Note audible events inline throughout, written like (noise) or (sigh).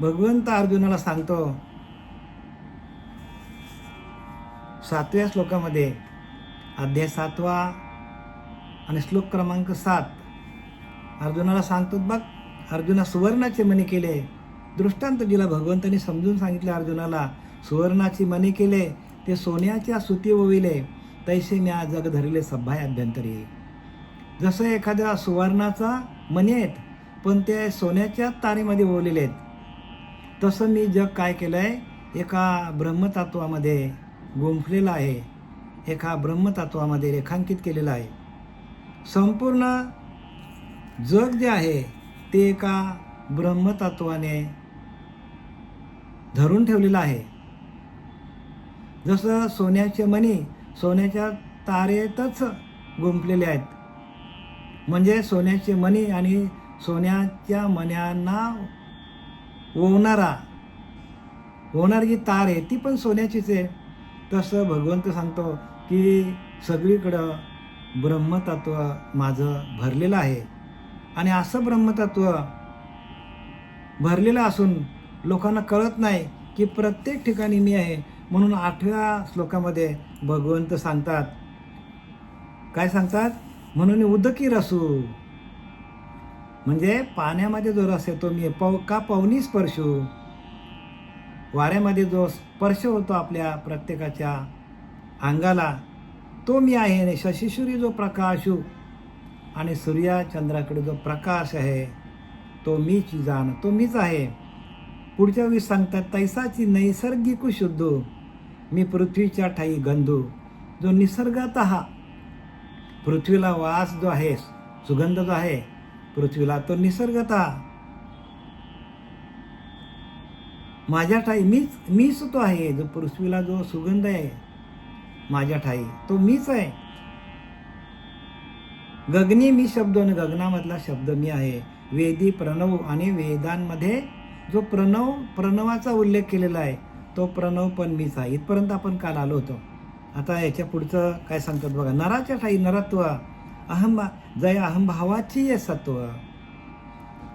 भगवंत अर्जुनाला सांगतो सातव्या श्लोकामध्ये अध्याय सातवा आणि श्लोक क्रमांक सात अर्जुनाला सांगतो बघ अर्जुना सुवर्णाचे मणी केले. दृष्टांत जिला भगवंतांनी समजून सांगितले अर्जुनाला सुवर्णाची मणी केले ते सोन्याच्या सुती ओविले. तैसे म्या जग धरिले सभाय अभ्यंतरी. जसं एखाद्या सुवर्णाचा मणी आहेत पण ते सोन्याच्या तारेमध्ये ओवलेले आहेत तसं मी जग काय केलं आहे एका ब्रह्मतत्वामध्ये गुंफलेलं आहे. एका ब्रह्मतत्वामध्ये रेखांकित केलेलं आहे. संपूर्ण जग जे आहे ते एका ब्रह्मतत्वाने धरून ठेवलेलं आहे. जसं सोन्याचे मणी सोन्याच्या तारेतच गुंफलेले आहेत. म्हणजे सोन्याचे मणी आणि सोन्याच्या मण्यांना ओवणारा ओवणारी जी तार आहे ती पण सोन्याचीच आहे. तसं भगवंत सांगतो की सगळीकडं ब्रह्मतत्व माझं भरलेलं आहे. आणि असं ब्रह्मतत्व भरलेलं असून लोकांना कळत नाही की प्रत्येक ठिकाणी मी आहे म्हणून आठव्या श्लोकामध्ये भगवंत सांगतात. काय सांगतात? म्हणून उदकी रसू म्हणजे पाण्यामध्ये जो रस येतो मी पव का पवनी स्पर्शू वाऱ्यामध्ये जो स्पर्श होतो आपल्या प्रत्येकाच्या अंगाला तो मी आहे आणि शशिशुरी जो प्रकाशू आणि सूर्या चंद्राकडे जो प्रकाश आहे तो मीच जाण तो मीच आहे. पुढच्या वेळी सांगतात तैसाची नैसर्गिक शुद्ध मी पृथ्वीच्या ठाई गंधू जो निसर्गात हा पृथ्वीला वास जो आहे सुगंध जो आहे पृथ्वीला तो निसर्गता. माझ्या ठाई मीच मीच तो आहे जो पृथ्वीला जो सुगंध आहे. माझ्या ठाई तो मीच आहे. गगनी मी शब्द आणि गगनामधला शब्द मी आहे. वेदी प्रणव आणि वेदांमध्ये जो प्रणव प्रणवाचा उल्लेख केलेला आहे तो प्रणव पण मीच आहे. इथपर्यंत आपण काल आलो होतो. आता याच्या पुढचं काय सांगतात बघा. नराच्या ठाई नरत्व. अहम जय अहमभावाची सत्व.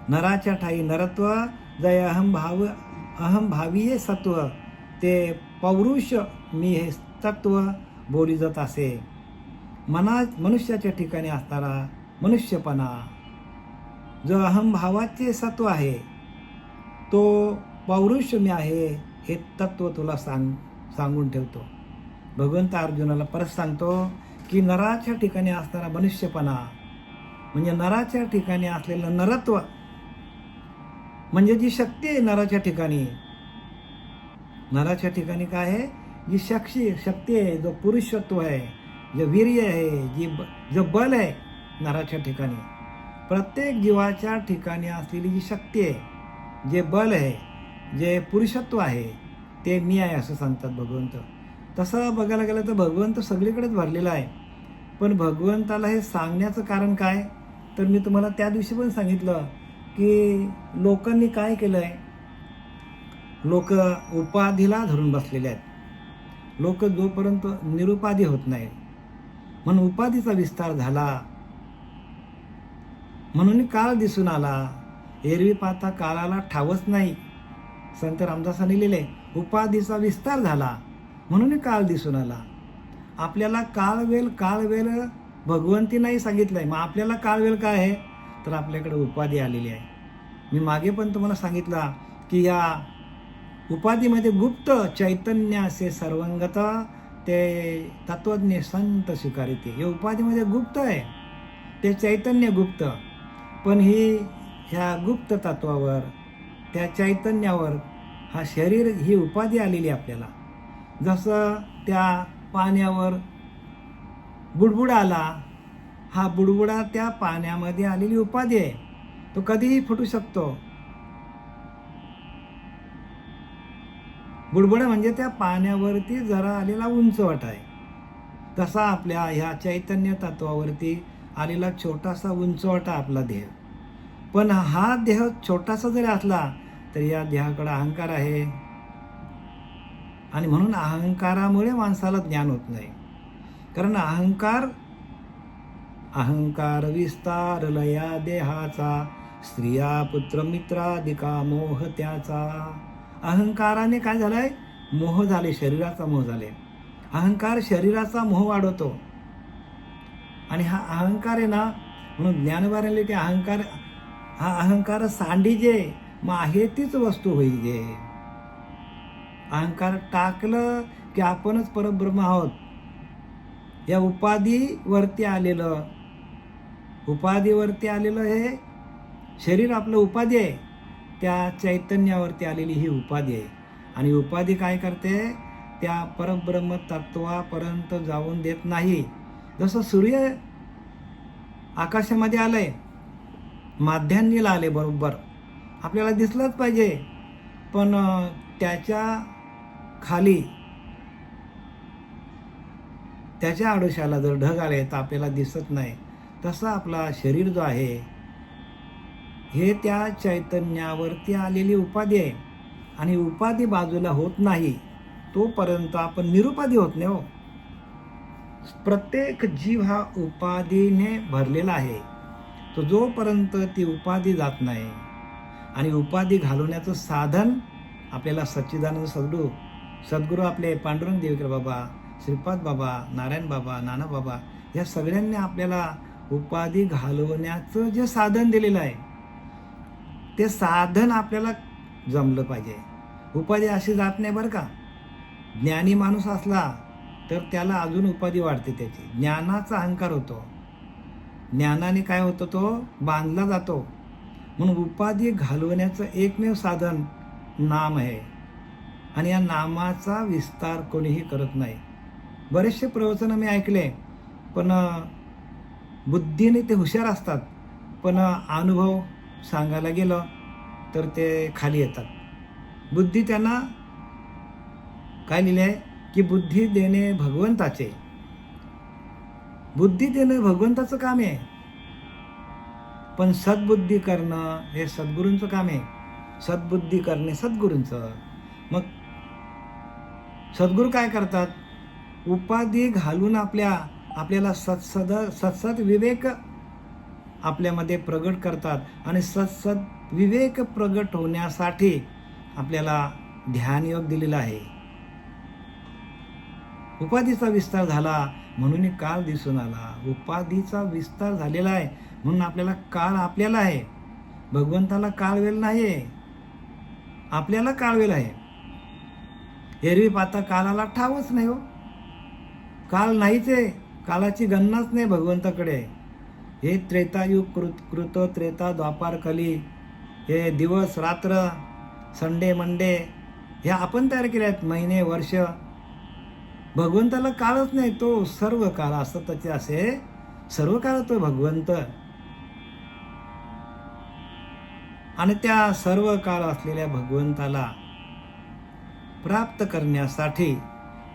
नराच्या ठाई नरत्व जय अहमभाव अहंभावीय सत्व. ते पौरुष मी हे तत्व बोली जात असे. मना मनुष्याच्या ठिकाणी असणारा मनुष्यपणा. जो अहंभावाचे सत्व आहे तो पौरुष मी आहे हे तत्व तुला सांग सांगून ठेवतो. भगवंत अर्जुनाला परत सांगतो की नराच्या ठिकाणी असणारा मनुष्यपणा म्हणजे नराच्या ठिकाणी असलेलं नरत्व म्हणजे जी शक्ती आहे नराच्या ठिकाणी. नराच्या ठिकाणी काय आहे? जी शक्ती शक्ती आहे जो पुरुषत्व आहे जे वीर्य आहे जी ब जो बल आहे नराच्या ठिकाणी. प्रत्येक जीवाच्या ठिकाणी असलेली जी शक्ती आहे जे बल आहे जे पुरुषत्व आहे ते मी आहे असं सांगतात भगवंत. तसं बघायला गेलं तर भगवंत सगळीकडेच भरलेला आहे. पण भगवंताला हे सांगण्याचं कारण काय? तर मी तुम्हाला त्या दिवशी पण सांगितलं की लोकांनी काय केलं आहे लोक उपाधीला धरून बसलेले आहेत. लोक जोपर्यंत निरुपाधी होत नाही म्हणून उपाधीचा विस्तार झाला. म्हणून काळ दिसून आला. एरवी पाहता काळाला ठावच नाही. संत रामदासांनी लिहिले उपाधीचा विस्तार झाला. म्हणून काळ दिसून आला. आपल्याला काळवेल काळवेल भगवंती नाही सांगितलंय. मग आपल्याला काळवेल काय आहे? तर आपल्याकडे उपाधी आलेली आहे. मी मागे पण तुम्हाला सांगितला की या उपाधीमध्ये गुप्त चैतन्य असे सर्वंगत ते तत्वज्ञ संत स्वीकारिते. हे उपाधीमध्ये गुप्त आहे. ते चैतन्य गुप्त. पण ही ह्या गुप्त तत्वावर त्या चैतन्यावर हा शरीर ही उपाधी आलेली आपल्याला. जसं त्या पाण्यावर बुडबुडा आला हा बुडबुडा त्या पाण्यामध्ये आलेली उपाधी आहे. तो कधीही फुटू शकतो. बुडबुडा म्हणजे त्या पाण्यावरती जरा आलेला उंचवट आहे. तसा आपल्या ह्या चैतन्य तत्वावरती आलेला छोटासा उंचवटा आपला देह. पण हा देह छोटासा जरी असला तरी या देहाकडे अहंकार आहे. आणि म्हणून अहंकारामुळे माणसाला ज्ञान होत नाही. कारण अहंकार अहंकार विस्तार लया देहाचा स्त्रिया पुत्र मित्रादिका मोह त्याचा. अहंकाराने काय झालंय? मोह झाले शरीराचा मोह झाले. अहंकार शरीराचा मोह वाढवतो. आणि हा अहंकार आहे ना म्हणून ज्ञानवाराले ते अहंकार हा अहंकार सांडी जे मग आहे तीच वस्तू होईल जे. अहंकार टाकलं की आपणच परब्रह्म आहोत. या उपाधीवरती आलेलं उपाधीवरती आलेलं हे शरीर आपलं उपाधी आहे. त्या चैतन्यावरती आलेली ही उपाधी आहे. आणि उपाधी काय करते? त्या परब्रह्म तत्वापर्यंत जाऊन देत नाही. जसं सूर्य आकाशामध्ये आलं आहे माध्यान्नीला आले बरोबर. आपल्याला दिसलंच पाहिजे. पण त्याच्या खाली. त्याच्या आडोशाला जर ढग आले तर आपल्याला दिसत नाही. तसं आपला शरीर जो आहे हे त्या चैतन्यावरती आलेली उपाधी आहे. आणि उपाधी बाजूला होत नाही तोपर्यंत आपण निरुपाधी होत नाही हो. प्रत्येक जीव हा उपाधीने भरलेला आहे. तो जोपर्यंत ती उपाधी जात नाही आणि उपाधी घालवण्याचं साधन आपल्याला सच्चिदानंद सद्गुरू सद्गुरू आपले पांडुरंग देवकर बाबा श्रीपाद बाबा नारायण बाबा नाना बाबा या सगळ्यांनी आपल्याला उपाधी घालवण्याचं जे साधन दिलेलं आहे ते साधन आपल्याला जमलं पाहिजे. उपाधी अशी जात नाही बरं का. ज्ञानी माणूस असला तर त्याला अजून उपाधी वाढते त्याची. ज्ञानाचा अहंकार होतो. ज्ञानाने काय होतं तो? बांधला जातो. म्हणून उपाधी घालवण्याचं एकमेव साधन नाम आहे. आणि या नामाचा विस्तार कोणीही करत नाही. बरेचसे प्रवचनं मी ऐकले पण बुद्धीने ते हुशार असतात. पण अनुभव सांगायला गेलं तर ते खाली येतात. बुद्धी त्यांना काय लिहिले आहे की बुद्धी देणे भगवंताचे. बुद्धी देणं भगवंताचं काम आहे. पण सद्बुद्धी करणं हे सद्गुरूंचं काम आहे. सद्बुद्धी करणे सद्गुरूंचं. मग सद्गुरू काय करतात? उपाधी घालून आपल्या आपल्याला सत्सद सत्सद विवेक आपल्यामध्ये प्रगट करतात आणि सत्सद विवेक प्रगट होण्यासाठी आपल्याला ध्यान योग दिलेला आहे. उपाधीचा विस्तार झाला म्हणून काळ दिसून आला. उपाधीचा विस्तार झालेला आहे म्हणून आपल्याला काळ आपल्याला आहे. भगवंताला काळवेल नाही आहे आपल्याला काळवेल आहे. एरवी पातळ कालाला ठावच नाही हो. काल नाहीच आहे. कालाची गणनाच नाही भगवंताकडे. हे त्रेतायुग कृत कृत त्रेता द्वापार कली. हे दिवस रात्र संडे मंडे हे आपण तयार केले आहेत महिने वर्ष. भगवंताला काळच नाही तो सर्व काळ असं त्याचे असे सर्व काळ तो भगवंत. आणि त्या सर्व काळ असलेल्या भगवंताला प्राप्त करण्यासाठी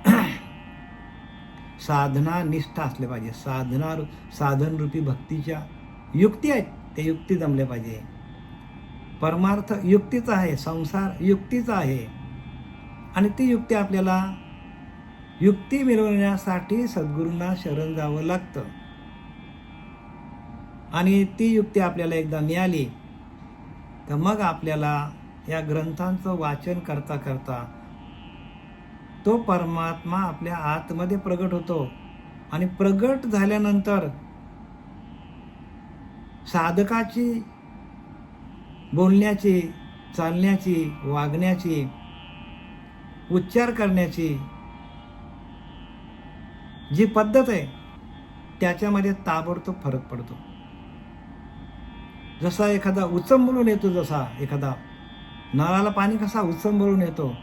(clears throat) साधना निष्ठा असले पाहिजे. साधना साधन रूपी भक्तीच्या युक्ती आहेत. ते युक्ती जमले पाहिजे. परमार्थ युक्तीचा आहे. संसार युक्तीचा आहे. आणि ती युक्ती आपल्याला युक्ती मिळवण्यासाठी सद्गुरूंना शरण जावं लागतं. आणि ती युक्ती आपल्याला एकदा मिळाली तर मग आपल्याला या ग्रंथांचं वाचन करता करता तो परमात्मा आपल्या आतमध्ये प्रगट होतो. आणि प्रगट झाल्यानंतर साधकाची बोलण्याची चालण्याची वागण्याची उच्चार करण्याची जी पद्धत आहे त्याच्यामध्ये ताबडतोब फरक पडतो. जसा एखादा उचंबळून येतो जसा एखादा नळाला पाणी कसा उचंबळून येतो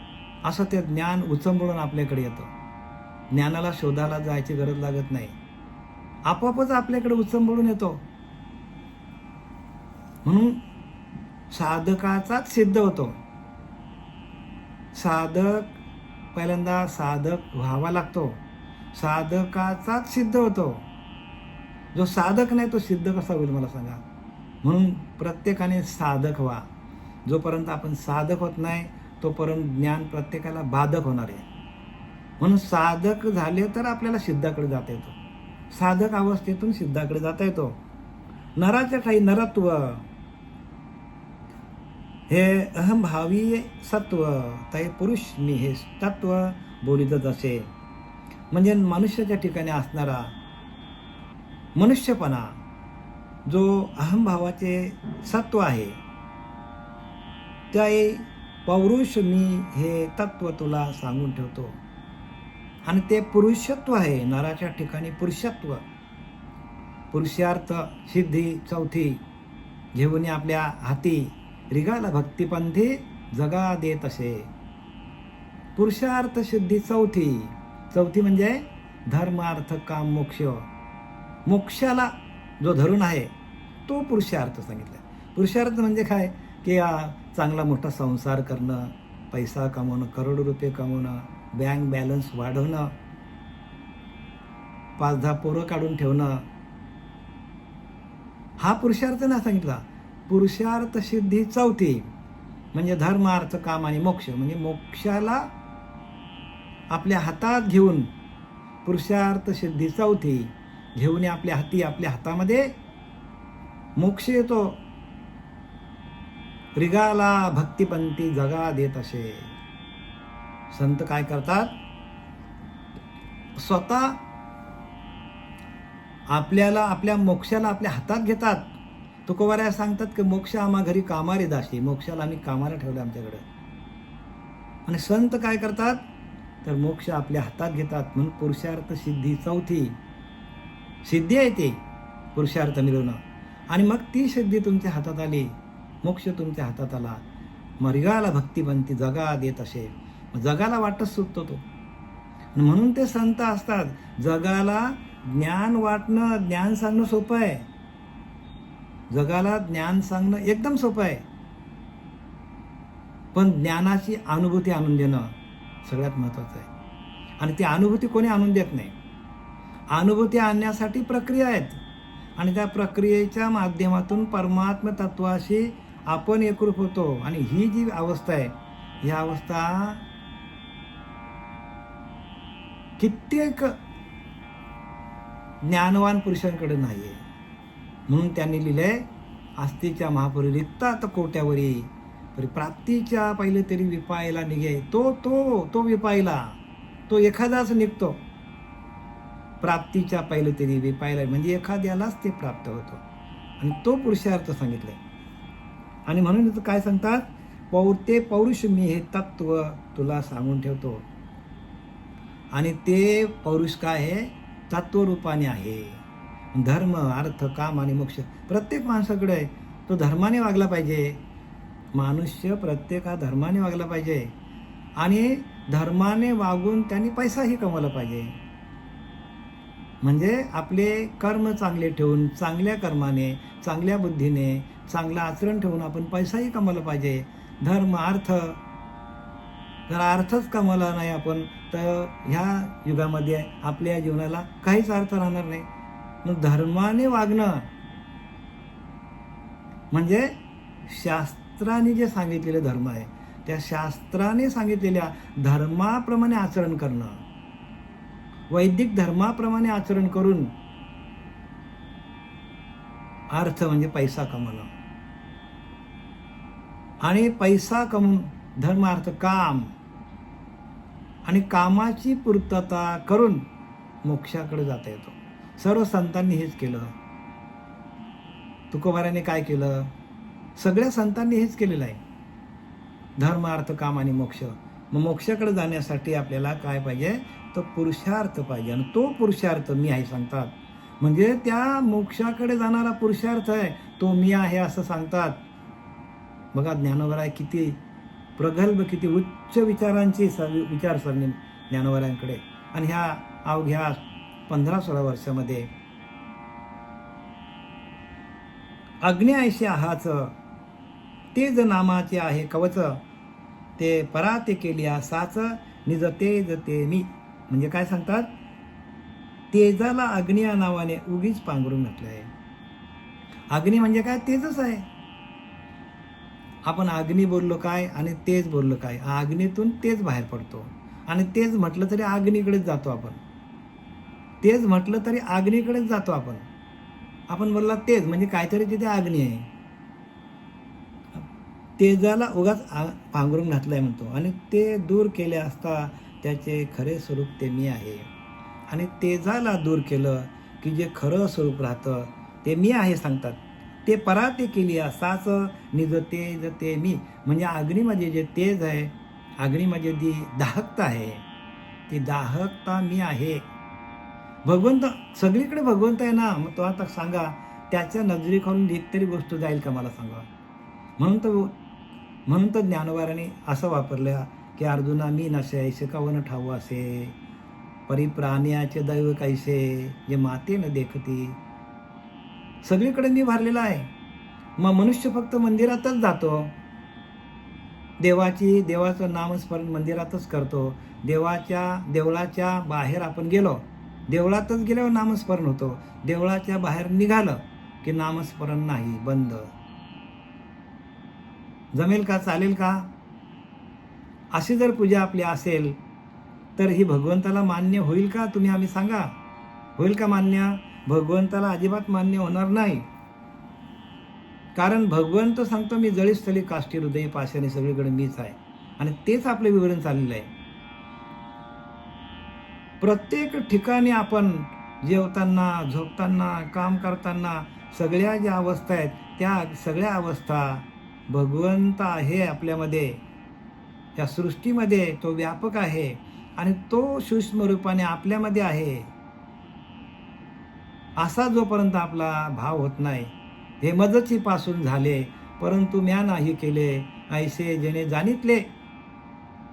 असं ते ज्ञान उचंबळून आपल्याकडे येतं. ज्ञानाला शोधायला जायची गरज लागत नाही. आपोआपच आपल्याकडे उचंबळून येतो. म्हणून साधकाचाच सिद्ध होतो. साधक पहिल्यांदा साधक व्हावा लागतो. साधकाचाच सिद्ध होतो. जो साधक नाही तो सिद्ध कसा होईल मला सांगा? म्हणून प्रत्येकाने साधक व्हा. जोपर्यंत आपण साधक होत नाही तोपर्यंत ज्ञान प्रत्येकाला बाधक होणार आहे. म्हणून साधक झाले तर आपल्याला सिद्धाकडे जाता येतो. साधक अवस्थेतून सिद्धाकडे जाता येतो. नराच्या ठाई नरत्व. हे अहमभावी सत्व ते पुरुष मी हे तत्व बोलितच असे. म्हणजे मनुष्याच्या ठिकाणी असणारा मनुष्यपणा जो अहमभावाचे सत्व आहे त्या पौरुष मी हे तत्व तुला सांगून ठेवतो. आणि ते पुरुषत्व आहे नराच्या ठिकाणी पुरुषत्व. पुरुषार्थ सिद्धी चौथी घेऊन आपल्या हाती रिगाला भक्तिपंथी जगा देत असे. पुरुषार्थ सिद्धी चौथी. चौथी म्हणजे धर्मार्थ काम मोक्ष. मोक्षाला जो धरून आहे तो पुरुषार्थ सांगितला. पुरुषार्थ म्हणजे काय? की चांगला मोठा संसार करणं पैसा कमवणं करोडो रुपये कमवणं बँक बॅलन्स वाढवणं पाच दहा पोरं काढून ठेवणं. हा पुरुषार्थ नाही सांगितला. पुरुषार्थ सिद्धी चौथी. म्हणजे धर्म अर्थ काम आणि मोक्ष. म्हणजे मोक्षाला आपल्या हातात घेऊन पुरुषार्थ सिद्धी चौथी घेऊन आपल्या हाती आपल्या हातामध्ये मोक्ष येतो. रिगाला भक्तिपंथी जगा देत असे. संत काय करतात? स्वतः आपल्याला आपल्या मोक्षाला आपल्या हातात घेतात. तुकोबाऱ्या सांगतात की मोक्ष आम्हा घरी कामारे दाशी. मोक्षाला आम्ही कामाला ठेवलं आमच्याकडे. आणि संत काय करतात? तर मोक्ष आपल्या हातात घेतात. म्हणून पुरुषार्थ सिद्धी चौथी. सिद्धी आहे ते पुरुषार्थ मिळवणं. आणि मग ती सिद्धी तुमच्या हातात आली. मोक्ष तुमच्या हातात आला. मर्गाला भक्तिपंथी जगा देत असे. जगाला वाटत सुटतो तो. म्हणून ते संत असतात जगाला ज्ञान वाटणं ज्ञान सांगणं सोपं आहे. जगाला ज्ञान सांगणं एकदम सोपं आहे. पण ज्ञानाची अनुभूती आणून देणं सगळ्यात महत्त्वाचं आहे. आणि ती अनुभूती कोणी आणून देत नाही. अनुभूती आणण्यासाठी प्रक्रिया आहेत. आणि त्या प्रक्रियेच्या माध्यमातून परमात्म तत्वाशी आपण एकरूप होतो आणि ही जी अवस्था आहे ही अवस्था कित्येक ज्ञानवान पुरुषांकडे नाही आहे म्हणून त्यांनी लिहिलंय आस्तीच्या महापुरी रिक्तात कोट्यावरी. तरी प्राप्तीच्या पहिले तरी विपायला निघे. तो तो तो विपायला. तो एखादाच निघतो. प्राप्तीच्या पहिले तरी विपायला. म्हणजे एखाद्यालाच ते प्राप्त होतो. आणि तो पुरुषार्थ सांगितलाय. आणि म्हणून काय सांगतात? पौर ते पौरुष मी हे तत्व तुला सांगून ठेवतो. आणि ते पौरुष काय आहे? तत्वरूपाने आहे. धर्म अर्थ काम आणि मोक्ष प्रत्येक माणसाकडे तो धर्माने वागला पाहिजे. मनुष्य प्रत्येक हा धर्माने वागला पाहिजे. आणि धर्माने वागून त्यांनी पैसाही कमवला पाहिजे. म्हणजे आपले कर्म चांगले ठेवून चांगल्या कर्माने चांगल्या बुद्धीने चांगलं आचरण ठेवून आपण पैसाही कमवला पाहिजे. धर्म अर्थ जर अर्थच कमवला नाही आपण तर ह्या युगामध्ये आपल्या जीवनाला काहीच अर्थ राहणार नाही. मग धर्माने वागणं म्हणजे शास्त्राने जे सांगितलेले धर्म आहे त्या शास्त्राने सांगितलेल्या धर्माप्रमाणे आचरण करणं. वैदिक धर्माप्रमाणे आचरण करून अर्थ म्हणजे पैसा कमवणं. आणि पैसा कमवून धर्मार्थ काम आणि कामाची पूर्तता करून मोक्षाकडे जाता येतो. सर्व संतांनी हेच केलं. तुकोबाराने काय केलं? सगळ्या संतांनी हेच केलेलं आहे. धर्मार्थ काम आणि मोक्ष. मग मोक्षाकडे जाण्यासाठी आपल्याला काय पाहिजे? तर पुरुषार्थ पाहिजे. आणि तो पुरुषार्थ मी आहे सांगतात. म्हणजे त्या मोक्षाकडे जाणारा पुरुषार्थ आहे तो मी आहे असं सांगतात. बघा ज्ञानोबराय किती प्रगल्भ किती उच्च विचारांची स विचारसरणी ज्ञानोबरायांकडे आणि ह्या अवघ्या पंधरा सोळा वर्षामध्ये अग्नी आहाच तेज नामाचे आहे कवच ते पराते केली साच निज तेज ते मी. म्हणजे काय सांगतात? तेजाला अग्नि या नावाने उगीच पांघरून घातलं आहे अग्नी म्हणजे काय? तेजच आहे. आपण अग्नी बोललो काय आणि तेज बोललो काय? अग्नीतून तेज बाहेर पडतो. आणि तेज म्हटलं तरी अग्नीकडेच जातो आपण. तेज म्हटलं तरी अग्नीकडेच जातो आपण. आपण बोलला तेज म्हणजे काहीतरी तिथे अग्नी आहे. तेजाला उगाच आ- पांघरून आहे म्हणतो. आणि ते दूर केले असता त्याचे खरे स्वरूप ते मी आहे. आणि तेजाला दूर केलं की जे खरं स्वरूप राहतं ते मी आहे सांगतात. ते पराते केली असाच निज तेज ते मी म्हणजे अग्नीमध्ये जे तेज आहे अग्नीमध्ये जी दाहकता आहे ती दाहकता मी आहे. भगवंत सगळीकडे भगवंत आहे ना मग तो आता सांगा त्याच्या नजरेखालून एक तरी गोष्ट जाईल का मला सांगा? म्हणून तर म्हणून तर ज्ञानवाराने असं वापरलं की अर्जुना मी नसे ऐसे कवन ठाऊ असे? परिप्राण्याचे दैव कैसे? जे माते न देखती सगळीकडे मी भरलेला आहे. मग मनुष्य फक्त मंदिरातच जातो. देवाची देवाचं नामस्मरण मंदिरातच करतो. देवाच्या देवळाच्या बाहेर आपण गेलो. देवळातच गेल्यावर नामस्मरण होतो. देवळाच्या बाहेर निघालं की नामस्मरण नाही बंद. जमेल का चालेल का? अशी जर पूजा आपली असेल तर ही भगवंताला मान्य होईल का तुम्ही आम्ही सांगा. होईल का मान्य? भगवंताला अजिबात मान्य होणार नाही. कारण भगवंत सांगतो मी जळीस्थली काष्टी हृदय पाशाने सगळीकडे मीच आहे. आणि तेच आपलं विवरण चाललेलं आहे. प्रत्येक ठिकाणी आपण जेवताना झोपताना काम करताना सगळ्या ज्या अवस्था आहेत त्या सगळ्या अवस्था भगवंत आहे आपल्यामध्ये. त्या सृष्टीमध्ये तो व्यापक आहे आणि तो सूक्ष्म रूपाने आपल्यामध्ये आहे. असा जोपर्यंत आपला भाव होत नाही हे मदची पासून झाले परंतु म्या नाही केले ऐसे जेणे जाणितले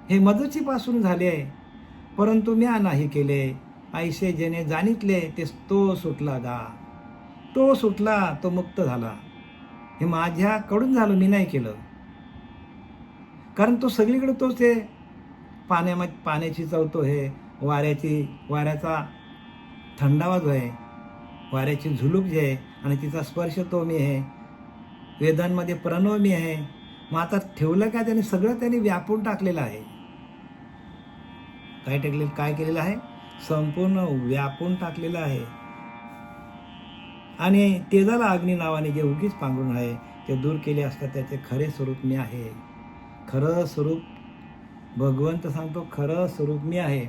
हे मदची पासून झाले. परंतु म्या नाही केले ऐसे जेणे जाणितले ते तो सुटला गा. तो सुटला तो मुक्त झाला. हे माझ्याकडून झालं मी नाही केलं. कारण तो सगळीकडे तोच आहे. पाण्यामध्ये पाण्याची चवतो हे वाऱ्याची वाऱ्याचा थंडावा जो आहे वाऱ्याची झुलूक जी आहे आणि तिचा स्पर्श तो मी आहे. वेदांमध्ये प्रणव मी आहे. मग आता ठेवलं काय त्याने? सगळं त्याने व्यापून टाकलेलं आहे. काय टाकले काय केलेलं आहे? संपूर्ण व्यापून टाकलेलं आहे. आणि तेजाला अग्नी नावाने जे उगीच पांघरून आहे ते दूर केले असता त्याचे खरे स्वरूप मी आहे. खरं स्वरूप भगवंत सांगतो खरं स्वरूप मी आहे.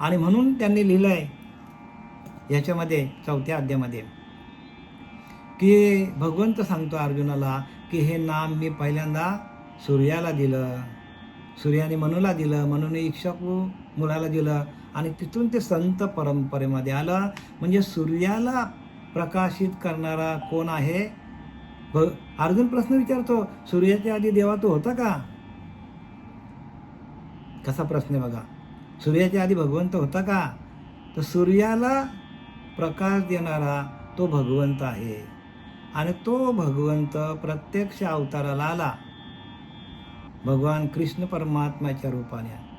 आणि म्हणून त्यांनी लिहिलं आहे याच्यामध्ये चौथ्या अध्यामध्ये की भगवंत सांगतो अर्जुनाला की हे नाम मी पहिल्यांदा सूर्याला दिलं. सूर्याने मनूला दिलं. मनूने इक्षकू मुलाला दिलं. आणि तिथून ते संत परंपरेमध्ये आलं. म्हणजे सूर्याला प्रकाशित करणारा कोण आहे? भ अर्जुन प्रश्न विचारतो सूर्याच्या आधी देवा तो होता का? कसा प्रश्न आहे बघा. सूर्याच्या आधी भगवंत होता का? तर सूर्याला प्रकाश देणारा तो भगवंत आहे. आणि तो भगवंत प्रत्यक्ष अवताराला आला. भगवान कृष्ण परमात्म्याच्या रूपाने.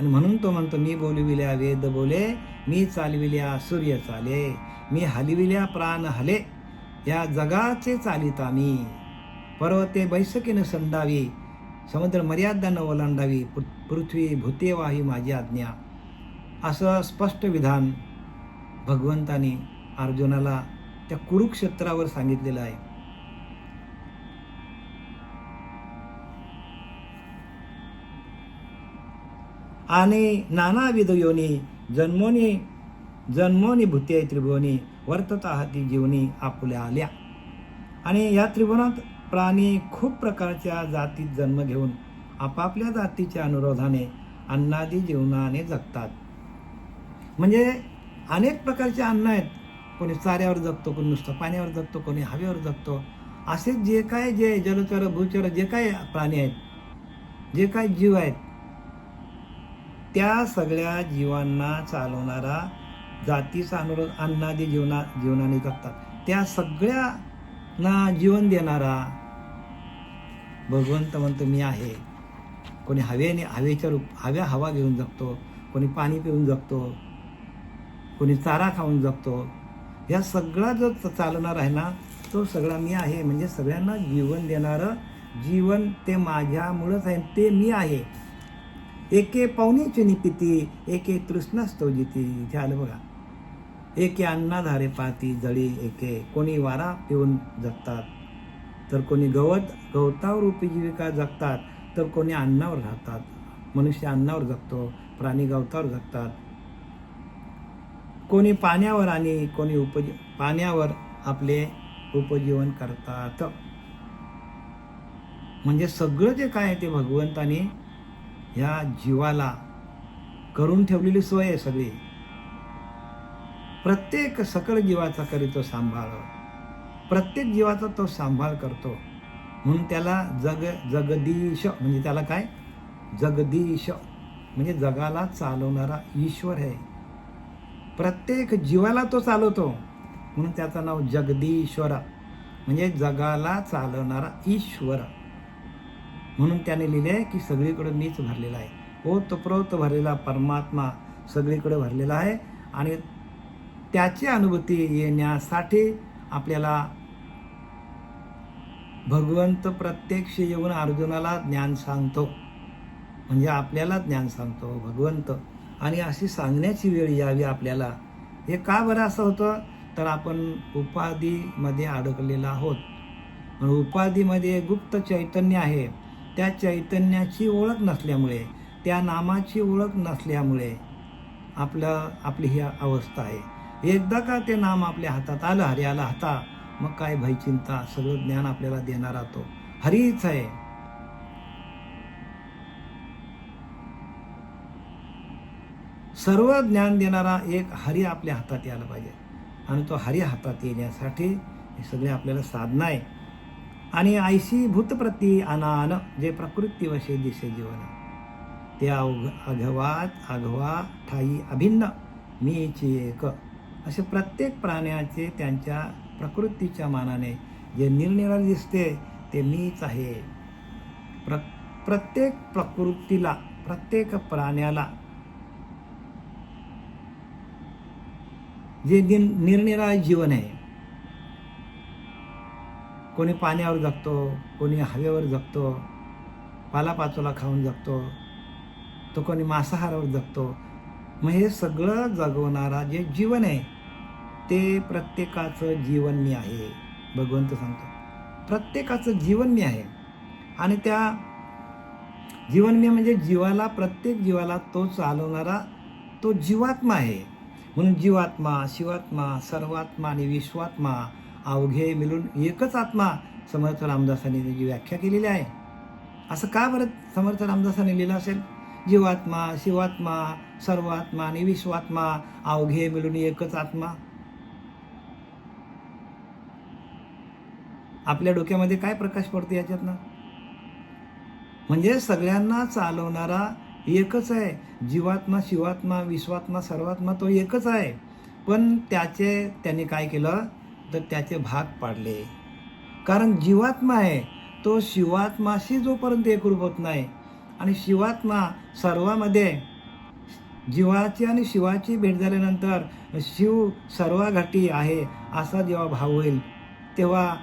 आणि म्हणून तो म्हणतो मी बोलविल्या वेद बोले मी चालविल्या सूर्य चाले मी हलविल्या प्राण हले या जगाचे चालिता मी पर्वते बैसकीनं संडावी समुद्र मर्यादानं ओलांडावी पृथ्वी भूते वाही माझी आज्ञा. असं स्पष्ट विधान भगवंताने अर्जुनाला त्या कुरुक्षेत्रावर सांगितलेलं आहे. आणि नानाविध योनी जन्मोनी जन्मोनी भूते त्रिभुवनी वर्तता हाती जीवनी आपुल्या आल्या. आणि या त्रिभुवनात प्राणी खूप प्रकारच्या जातीत जन्म घेऊन आपापल्या जातीच्या अनुरोधाने अन्नादी जीवनाने जगतात. म्हणजे अनेक प्रकारचे अन्न आहेत. कोणी चाऱ्यावर जगतो कोणी नुसतं पाण्यावर जगतो कोणी हवेवर जगतो. असे जे काय जे जलचर भूचर जे काय प्राणी आहेत जे काय जीव आहेत त्या सगळ्या जीवांना चालवणारा जातीचा अनुरोध अन्नादी जीवना जीवनाने जगतात. त्या सगळ्यांना जीवन देणारा भगवंत म्हणतो मी आहे. कोणी हवेने हवेच्या रूप हव्या हवा घेऊन जगतो कोणी पाणी पिऊन जगतो कोणी चारा खाऊन जगतो. या सगळा जो चालणार आहे ना तो सगळा मी आहे. म्हणजे सगळ्यांना जीवन देणारं जीवन ते माझ्यामुळंच आहे. ते मी आहे. एके पाहुण्याची निपिती एके तृष्णास्तव जिती इथे आलं बघा. एके अन्नाधारे पाती जळी एके. कोणी वारा पिऊन जगतात. तर कोणी गवत गवतावर उपजीविका जगतात. तर कोणी अन्नावर राहतात. मनुष्य अन्नावर जगतो. प्राणी गवतावर जगतात. कोणी पाण्यावर आणि कोणी उपजी पाण्यावर आपले उपजीवन करतात. म्हणजे सगळं जे काय आहे ते भगवंताने ह्या जीवाला करून ठेवलेली सोय आहे सगळी. प्रत्येक सकळ जीवाचा करीतो सांभाळ. प्रत्येक जीवाचा तो सांभाळ करतो. म्हणून त्याला जग जगदीश म्हणजे त्याला काय? जगदीश. म्हणजे जगाला चालवणारा ईश्वर आहे. प्रत्येक जीवाला तो चालवतो. म्हणून त्याचं नाव जगदीश्वर. म्हणजे जगाला चालवणारा ईश्वर. म्हणून त्याने लिहिले आहे की सगळीकडे मीच भरलेला आहे. हो, ओतप्रोत भरलेला परमात्मा सगळीकडे भरलेला आहे. आणि त्याची अनुभूती येण्यासाठी आपल्याला भगवंत प्रत्यक्ष येऊन अर्जुनाला ज्ञान सांगतो. म्हणजे आपल्याला ज्ञान सांगतो. भगवंत आणि अशी सांगण्याची वेळ यावी आपल्याला. हे का बरं असं होतं? तर आपण उपाधीमध्ये अडकलेलो आहोत. उपाधीमध्ये गुप्त चैतन्य आहे. त्या चैतन्याची ओळख नसल्यामुळे त्या नामाची ओळख नसल्यामुळे आपलं आपली ही अवस्था आहे. एकदा का ते नाम आपल्या हातात आलं हरी आला हाता मग काय भयचिंता सगळं ज्ञान आपल्याला देणारा तो. हरीच आहे. सर्व ज्ञान देणारा एक हरी आपल्या हातात यायला पाहिजे. आणि तो हरी हातात येण्यासाठी हे सगळे आपल्याला साधना आहे. आणि आयशी भूतप्रती अनान जे प्रकृतीवशे दिसे जीवन. ते अवघ अघवात अघवा ठाई अभिन्न मीची एक. असे प्रत्येक प्राण्याचे त्यांच्या प्रकृतीच्या मानाने जे निरनिराळे दिसते ते मीच आहे. प्र प्रत्येक प्रकृतीला प्रत्येक प्राण्याला जे निर निरनिराळे जीवन आहे. कोणी पाण्यावर जगतो कोणी हवेवर जगतो पालापाचोला खाऊन जगतो तो कोणी मांसाहारावर जगतो. मग हे सगळं जगवणारा जे जीवन आहे ते प्रत्येकाचं जीवन मी आहे भगवंत सांगतो. प्रत्येकाचं जीवन मी आहे. आणि त्या जीवन मी म्हणजे जीवाला प्रत्येक जीवाला तो चालवणारा तो जीवात्मा आहे. म्हणून जीवात्मा शिवात्मा सर्वात्मा आणि विश्वात्मा अवघे मिळून एकच आत्मा समर्थ रामदासांनी त्याची व्याख्या केलेली आहे. असं का बरं समर्थ रामदासांनी लिहिलं असेल? जीवात्मा शिवात्मा सर्वात्मा आणि विश्वात्मा अवघे मिळून एकच आत्मा. आपल्या डोक्यामध्ये काय प्रकाश पडतो याच्यातनं? म्हणजे सगळ्यांना चालवणारा एकच आहे. जीवात्मा शिवात्मा विश्वात्मा सर्वात्मा तो एकच आहे. पण त्याचे त्याने काय केलं? तर त्याचे भाग पाडले. कारण जीवात्मा आहे तो शिवात्माशी जोपर्यंत एकरूप होत नाही आणि शिवात्मा सर्वामध्ये जीवाची आणि शिवाची भेट झाल्यानंतर शिव सर्वाघाटी आहे असा जेव्हा भाव होईल तेव्हा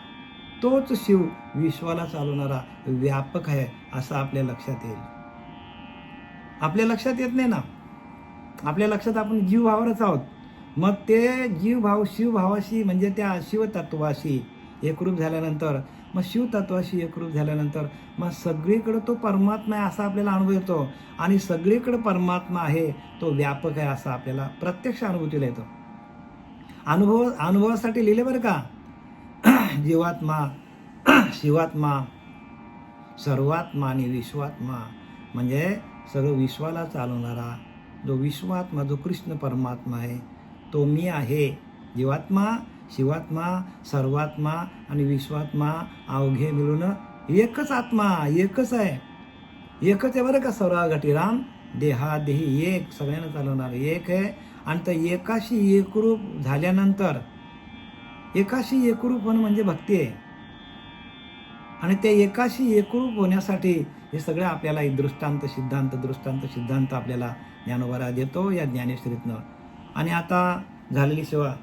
तोच शिव विश्वाला चालवणारा व्यापक आहे असं आपल्या लक्षात येईल. आपल्या लक्षात येत नाही ना. आपल्या लक्षात आपण जीवभावावरच आहोत. मग ते जीव भाव शिव भावाशी म्हणजे त्या शिवतत्वाशी एकरूप झाल्यानंतर मग शिवतत्वाशी एकरूप झाल्यानंतर मग सगळीकडं तो परमात्मा आहे असा आपल्याला अनुभव येतो. आणि सगळीकडं परमात्मा आहे तो व्यापक आहे असा आपल्याला प्रत्यक्ष अनुभूतीला येतो. अनुभव अनुभवासाठी लिहिले बरं का? (clears throat) जीवात्मा (clears throat) शिवात्मा सर्वात्मा आणि विश्वात्मा. म्हणजे सर्व विश्वाला चालवणारा जो विश्वात्मा जो कृष्ण परमात्मा आहे तो मी आहे. जीवात्मा शिवात्मा सर्वात्मा आणि विश्वात्मा अवघे मिळून एकच आत्मा एकच आहे. एकच आहे बरं का सर्वाघटी राम. देहादेही एक सगळ्यांना चालवणार एक आहे. आणि त्या एकाशी एकरूप झाल्यानंतर एकाशी एकरूप होणं म्हणजे भक्ती आहे. आणि त्या एकाशी एकरूप होण्यासाठी हे सगळं आपल्याला एक दृष्टांत सिद्धांत दृष्टांत सिद्धांत आपल्याला ज्ञानोबारा देतो या ज्ञानेश्वरीतनं. आणि आता झालेली सेवा.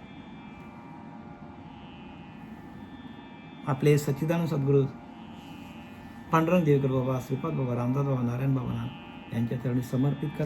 आपले सच्चिदानंद सद्गुरू पांडुरंग देवकर बाबा श्रीपाद बाबा रामदास बाबा नारायण बाबा यांच्या चरणी समर्पित कर